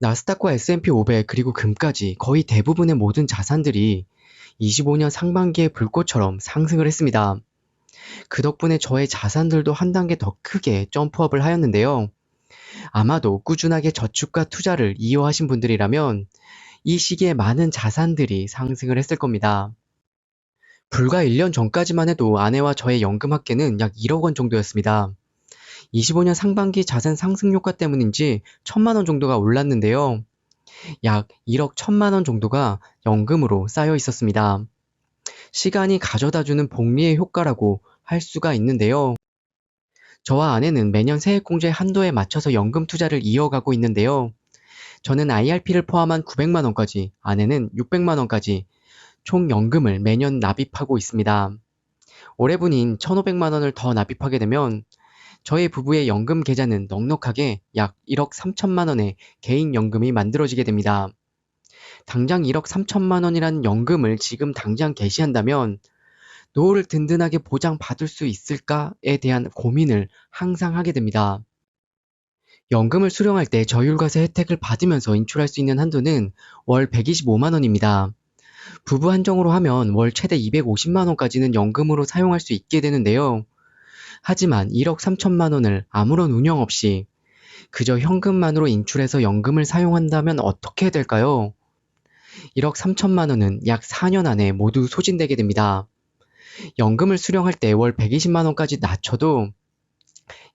나스닥과 S&P 500 그리고 금까지 거의 대부분의 모든 자산들이 25년 상반기의 불꽃처럼 상승을 했습니다. 그 덕분에 저의 자산들도 한 단계 더 크게 점프업을 하였는데요. 아마도 꾸준하게 저축과 투자를 이어하신 분들이라면 이 시기에 많은 자산들이 상승을 했을 겁니다. 불과 1년 전까지만 해도 아내와 저의 연금 합계는 약 1억 원 정도였습니다. 25년 상반기 자산 상승 효과 때문인지 1천만 원 정도가 올랐는데요. 약 1억 1천만 원 정도가 연금으로 쌓여 있었습니다. 시간이 가져다주는 복리의 효과라고 할 수가 있는데요. 저와 아내는 매년 세액공제 한도에 맞춰서 연금 투자를 이어가고 있는데요. 저는 IRP를 포함한 900만 원까지, 아내는 600만 원까지 총 연금을 매년 납입하고 있습니다. 올해분인 1,500만 원을 더 납입하게 되면 저희 부부의 연금 계좌는 넉넉하게 약 1억 3천만 원의 개인 연금이 만들어지게 됩니다. 당장 1억 3천만 원이란 연금을 지금 당장 개시한다면 노후를 든든하게 보장받을 수 있을까에 대한 고민을 항상 하게 됩니다. 연금을 수령할 때 저율과세 혜택을 받으면서 인출할 수 있는 한도는 월 125만 원입니다. 부부 한정으로 하면 월 최대 250만 원까지는 연금으로 사용할 수 있게 되는데요. 하지만 1억 3천만 원을 아무런 운영 없이 그저 현금만으로 인출해서 연금을 사용한다면 어떻게 될까요? 1억 3천만 원은 약 4년 안에 모두 소진되게 됩니다. 연금을 수령할 때 월 120만 원까지 낮춰도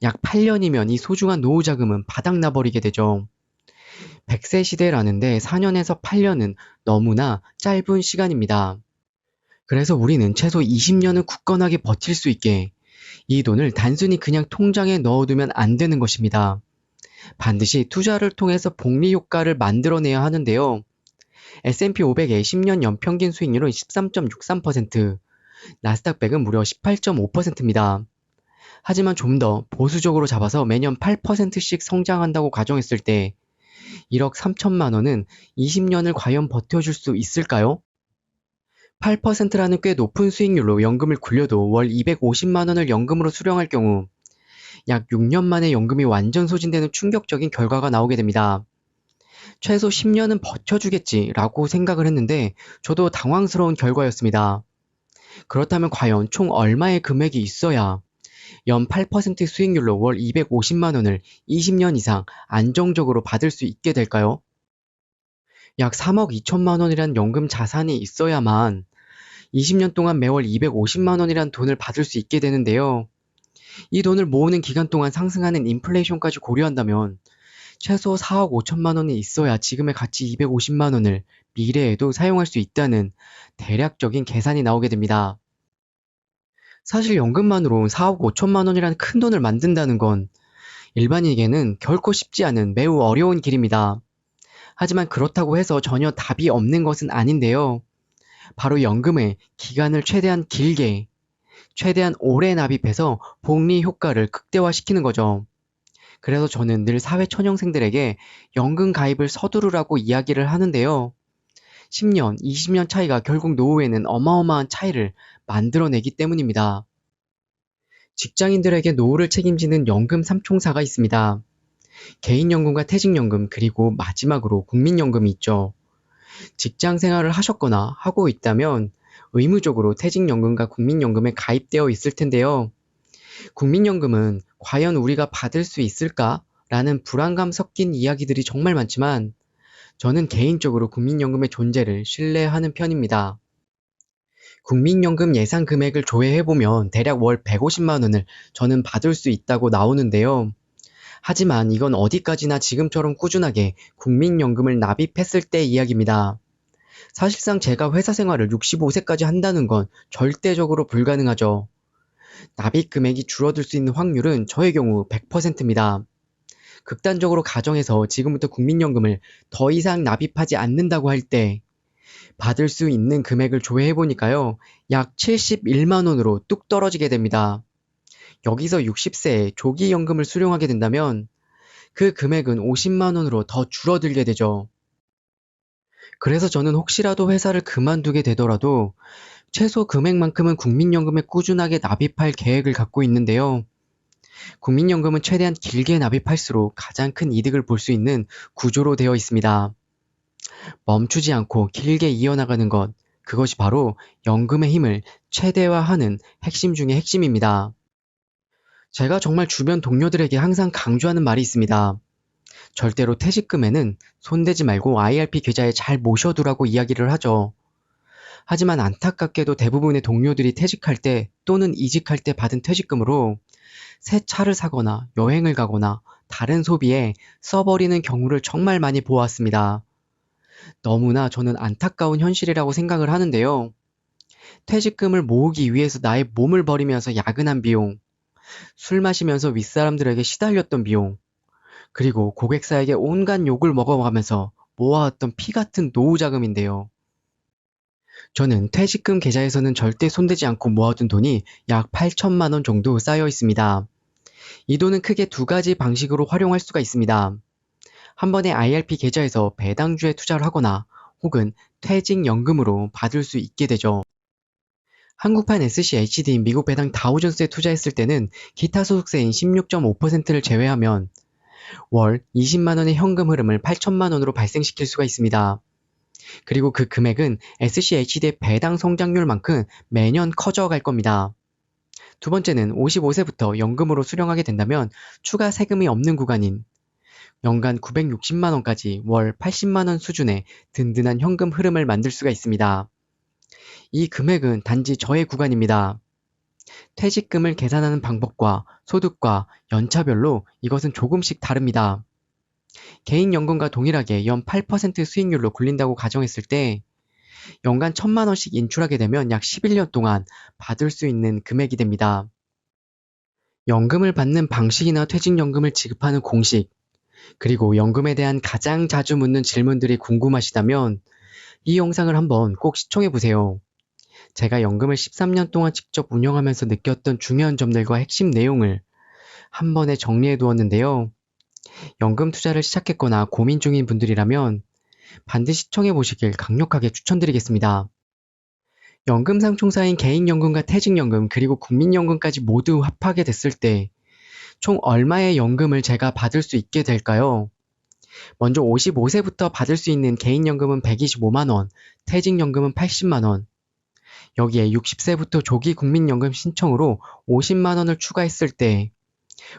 약 8년이면 이 소중한 노후 자금은 바닥나 버리게 되죠. 100세 시대라는데 4년에서 8년은 너무나 짧은 시간입니다. 그래서 우리는 최소 20년은 굳건하게 버틸 수 있게 이 돈을 단순히 그냥 통장에 넣어두면 안 되는 것입니다. 반드시 투자를 통해서 복리 효과를 만들어내야 하는데요. S&P 500의 10년 연평균 수익률은 13.63%, 나스닥 100은 무려 18.5%입니다. 하지만 좀 더 보수적으로 잡아서 매년 8%씩 성장한다고 가정했을 때 1억 3천만 원은 20년을 과연 버텨줄 수 있을까요? 8%라는 꽤 높은 수익률로 연금을 굴려도 월 250만 원을 연금으로 수령할 경우 약 6년 만에 연금이 완전 소진되는 충격적인 결과가 나오게 됩니다. 최소 10년은 버텨주겠지라고 생각을 했는데 저도 당황스러운 결과였습니다. 그렇다면 과연 총 얼마의 금액이 있어야 연 8% 수익률로 월 250만 원을 20년 이상 안정적으로 받을 수 있게 될까요? 약 3억 2천만 원이란 연금 자산이 있어야만 20년 동안 매월 250만 원이란 돈을 받을 수 있게 되는데요. 이 돈을 모으는 기간 동안 상승하는 인플레이션까지 고려한다면 최소 4억 5천만 원이 있어야 지금의 가치 250만 원을 미래에도 사용할 수 있다는 대략적인 계산이 나오게 됩니다. 사실 연금만으로 4억 5천만 원이라는 큰 돈을 만든다는 건 일반인에게는 결코 쉽지 않은 매우 어려운 길입니다. 하지만 그렇다고 해서 전혀 답이 없는 것은 아닌데요. 바로 연금의 기간을 최대한 길게, 최대한 오래 납입해서 복리 효과를 극대화시키는 거죠. 그래서 저는 늘 사회 초년생들에게 연금 가입을 서두르라고 이야기를 하는데요. 10년, 20년 차이가 결국 노후에는 어마어마한 차이를 만들어내기 때문입니다. 직장인들에게 노후를 책임지는 연금 삼총사가 있습니다. 개인연금과 퇴직연금 그리고 마지막으로 국민연금이 있죠. 직장 생활을 하셨거나 하고 있다면 의무적으로 퇴직연금과 국민연금에 가입되어 있을 텐데요. 국민연금은 과연 우리가 받을 수 있을까? 라는 불안감 섞인 이야기들이 정말 많지만 저는 개인적으로 국민연금의 존재를 신뢰하는 편입니다. 국민연금 예상 금액을 조회해보면 대략 월 150만 원을 저는 받을 수 있다고 나오는데요. 하지만 이건 어디까지나 지금처럼 꾸준하게 국민연금을 납입했을 때 이야기입니다. 사실상 제가 회사 생활을 65세까지 한다는 건 절대적으로 불가능하죠. 납입 금액이 줄어들 수 있는 확률은 저의 경우 100%입니다. 극단적으로 가정해서 지금부터 국민연금을 더 이상 납입하지 않는다고 할 때 받을 수 있는 금액을 조회해 보니까요. 약 71만 원으로 뚝 떨어지게 됩니다. 여기서 60세에 조기연금을 수령하게 된다면 그 금액은 50만 원으로 더 줄어들게 되죠. 그래서 저는 혹시라도 회사를 그만두게 되더라도 최소 금액만큼은 국민연금에 꾸준하게 납입할 계획을 갖고 있는데요. 국민연금은 최대한 길게 납입할수록 가장 큰 이득을 볼 수 있는 구조로 되어 있습니다. 멈추지 않고 길게 이어나가는 것, 그것이 바로 연금의 힘을 최대화하는 핵심 중의 핵심입니다. 제가 정말 주변 동료들에게 항상 강조하는 말이 있습니다. 절대로 퇴직금에는 손대지 말고 IRP 계좌에 잘 모셔두라고 이야기를 하죠. 하지만 안타깝게도 대부분의 동료들이 퇴직할 때 또는 이직할 때 받은 퇴직금으로 새 차를 사거나 여행을 가거나 다른 소비에 써버리는 경우를 정말 많이 보았습니다. 너무나 저는 안타까운 현실이라고 생각을 하는데요. 퇴직금을 모으기 위해서 나의 몸을 버리면서 야근한 비용, 술 마시면서 윗사람들에게 시달렸던 비용, 그리고 고객사에게 온갖 욕을 먹어가면서 모아왔던 피 같은 노후 자금인데요. 저는 퇴직금 계좌에서는 절대 손대지 않고 모아둔 돈이 약 8천만 원 정도 쌓여 있습니다. 이 돈은 크게 두 가지 방식으로 활용할 수가 있습니다. 한 번에 IRP 계좌에서 배당주에 투자를 하거나 혹은 퇴직연금으로 받을 수 있게 되죠. 한국판 SCHD 미국 배당 다우존스에 투자했을 때는 기타 소득세인 16.5%를 제외하면 월 20만원의 현금 흐름을 8천만원으로 발생시킬 수가 있습니다. 그리고 그 금액은 SCHD의 배당 성장률만큼 매년 커져갈 겁니다. 두 번째는 55세부터 연금으로 수령하게 된다면 추가 세금이 없는 구간인 연간 960만원까지 월 80만원 수준의 든든한 현금 흐름을 만들 수가 있습니다. 이 금액은 단지 저의 구간입니다. 퇴직금을 계산하는 방법과 소득과 연차별로 이것은 조금씩 다릅니다. 개인연금과 동일하게 연 8% 수익률로 굴린다고 가정했을 때 연간 1000만원씩 인출하게 되면 약 11년 동안 받을 수 있는 금액이 됩니다. 연금을 받는 방식이나 퇴직연금을 지급하는 공식, 그리고 연금에 대한 가장 자주 묻는 질문들이 궁금하시다면 이 영상을 한번 꼭 시청해 보세요. 제가 연금을 13년 동안 직접 운영하면서 느꼈던 중요한 점들과 핵심 내용을 한 번에 정리해 두었는데요. 연금 투자를 시작했거나 고민 중인 분들이라면 반드시 시청해 보시길 강력하게 추천드리겠습니다. 연금 상총사인 개인연금과 퇴직연금 그리고 국민연금까지 모두 합하게 됐을 때 총 얼마의 연금을 제가 받을 수 있게 될까요? 먼저 55세부터 받을 수 있는 개인연금은 125만원, 퇴직연금은 80만원, 여기에 60세부터 조기 국민연금 신청으로 50만 원을 추가했을 때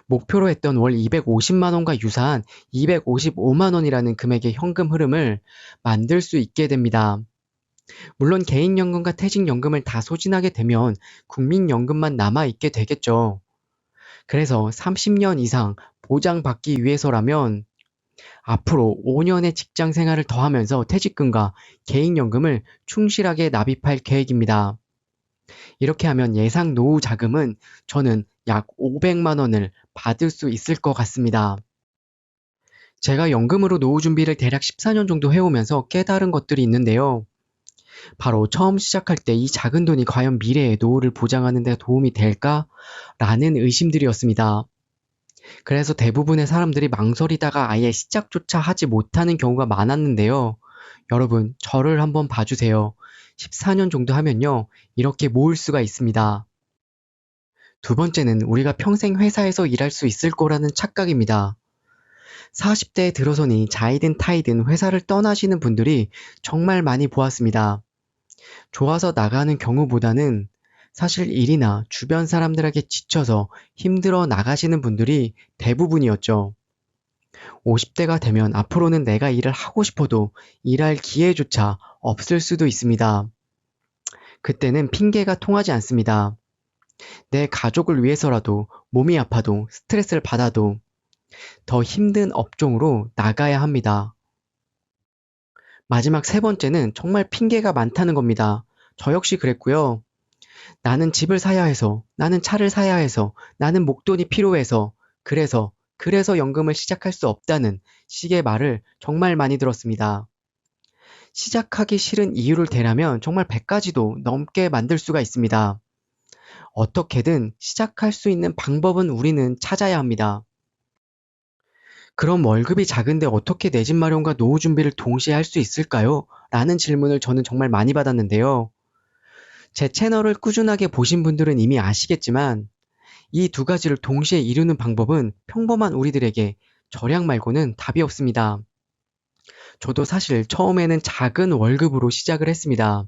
목표로 했던 월 250만 원과 유사한 255만 원이라는 금액의 현금 흐름을 만들 수 있게 됩니다. 물론 개인연금과 퇴직연금을 다 소진하게 되면 국민연금만 남아있게 되겠죠. 그래서 30년 이상 보장받기 위해서라면 앞으로 5년의 직장 생활을 더하면서 퇴직금과 개인연금을 충실하게 납입할 계획입니다. 이렇게 하면 예상 노후 자금은 저는 약 500만 원을 받을 수 있을 것 같습니다. 제가 연금으로 노후 준비를 대략 14년 정도 해오면서 깨달은 것들이 있는데요. 바로 처음 시작할 때 이 작은 돈이 과연 미래의 노후를 보장하는 데 도움이 될까? 라는 의심들이었습니다. 그래서 대부분의 사람들이 망설이다가 아예 시작조차 하지 못하는 경우가 많았는데요. 여러분, 저를 한번 봐주세요. 14년 정도 하면요. 이렇게 모을 수가 있습니다. 두 번째는 우리가 평생 회사에서 일할 수 있을 거라는 착각입니다. 40대에 들어서니 자이든 타이든 회사를 떠나시는 분들이 정말 많이 보았습니다. 좋아서 나가는 경우보다는 사실 일이나 주변 사람들에게 지쳐서 힘들어 나가시는 분들이 대부분이었죠. 50대가 되면 앞으로는 내가 일을 하고 싶어도 일할 기회조차 없을 수도 있습니다. 그때는 핑계가 통하지 않습니다. 내 가족을 위해서라도 몸이 아파도 스트레스를 받아도 더 힘든 업종으로 나가야 합니다. 마지막 세 번째는 정말 핑계가 많다는 겁니다. 저 역시 그랬고요. 나는 집을 사야 해서, 나는 차를 사야 해서, 나는 목돈이 필요해서, 그래서, 그래서 연금을 시작할 수 없다는 식의 말을 정말 많이 들었습니다. 시작하기 싫은 이유를 대라면 정말 100가지도 넘게 만들 수가 있습니다. 어떻게든 시작할 수 있는 방법은 우리는 찾아야 합니다. 그럼 월급이 작은데 어떻게 내 집 마련과 노후 준비를 동시에 할 수 있을까요? 라는 질문을 저는 정말 많이 받았는데요. 제 채널을 꾸준하게 보신 분들은 이미 아시겠지만 이 두 가지를 동시에 이루는 방법은 평범한 우리들에게 절약 말고는 답이 없습니다. 저도 사실 처음에는 작은 월급으로 시작을 했습니다.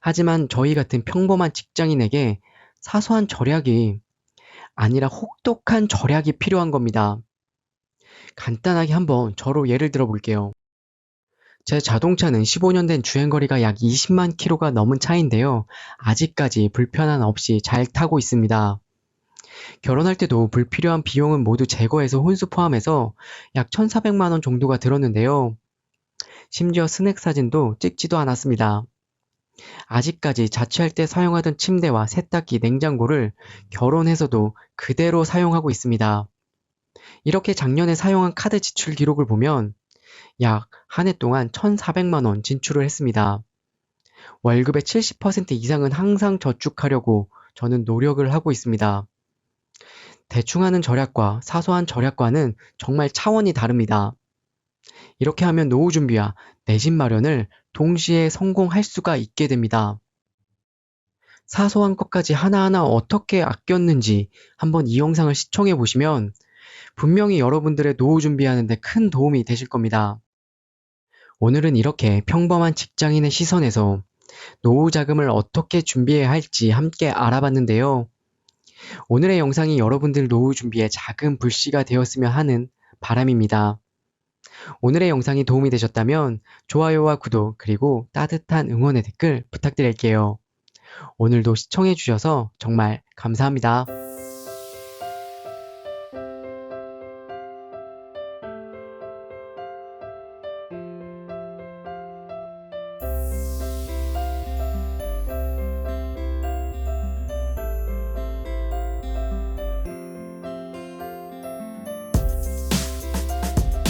하지만 저희 같은 평범한 직장인에게 사소한 절약이 아니라 혹독한 절약이 필요한 겁니다. 간단하게 한번 저로 예를 들어 볼게요. 제 자동차는 15년 된 주행거리가 약 20만 킬로가 넘은 차인데요. 아직까지 불편함 없이 잘 타고 있습니다. 결혼할 때도 불필요한 비용은 모두 제거해서 혼수 포함해서 약 1,400만 원 정도가 들었는데요. 심지어 스낵 사진도 찍지도 않았습니다. 아직까지 자취할 때 사용하던 침대와 세탁기, 냉장고를 결혼해서도 그대로 사용하고 있습니다. 이렇게 작년에 사용한 카드 지출 기록을 보면 약 한 해 동안 1,400만 원 진출을 했습니다. 월급의 70% 이상은 항상 저축하려고 저는 노력을 하고 있습니다. 대충 하는 절약과 사소한 절약과는 정말 차원이 다릅니다. 이렇게 하면 노후 준비와 내 집 마련을 동시에 성공할 수가 있게 됩니다. 사소한 것까지 하나하나 어떻게 아꼈는지 한번 이 영상을 시청해 보시면 분명히 여러분들의 노후 준비하는 데 큰 도움이 되실 겁니다. 오늘은 이렇게 평범한 직장인의 시선에서 노후 자금을 어떻게 준비해야 할지 함께 알아봤는데요. 오늘의 영상이 여러분들 노후 준비에 작은 불씨가 되었으면 하는 바람입니다. 오늘의 영상이 도움이 되셨다면 좋아요와 구독 그리고 따뜻한 응원의 댓글 부탁드릴게요. 오늘도 시청해주셔서 정말 감사합니다.